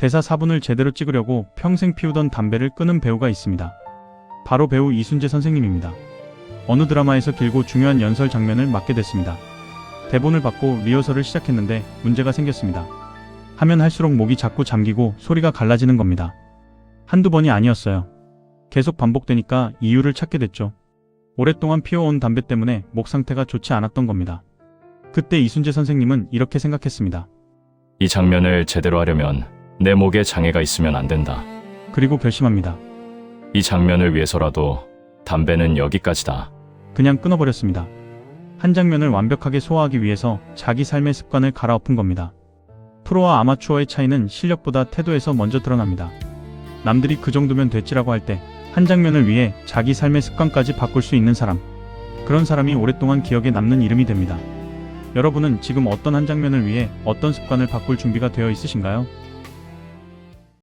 대사 4분을 제대로 찍으려고 평생 피우던 담배를 끊은 배우가 있습니다. 바로 배우 이순재 선생님입니다. 어느 드라마에서 길고 중요한 연설 장면을 맡게 됐습니다. 대본을 받고 리허설을 시작했는데 문제가 생겼습니다. 하면 할수록 목이 자꾸 잠기고 소리가 갈라지는 겁니다. 한두 번이 아니었어요. 계속 반복되니까 이유를 찾게 됐죠. 오랫동안 피워온 담배 때문에 목 상태가 좋지 않았던 겁니다. 그때 이순재 선생님은 이렇게 생각했습니다. 이 장면을 제대로 하려면 내 목에 장애가 있으면 안 된다. 그리고 결심합니다. 이 장면을 위해서라도 담배는 여기까지다. 그냥 끊어버렸습니다. 한 장면을 완벽하게 소화하기 위해서 자기 삶의 습관을 갈아엎은 겁니다. 프로와 아마추어의 차이는 실력보다 태도에서 먼저 드러납니다. 남들이 그 정도면 됐지라고 할 때 한 장면을 위해 자기 삶의 습관까지 바꿀 수 있는 사람. 그런 사람이 오랫동안 기억에 남는 이름이 됩니다. 여러분은 지금 어떤 한 장면을 위해 어떤 습관을 바꿀 준비가 되어 있으신가요?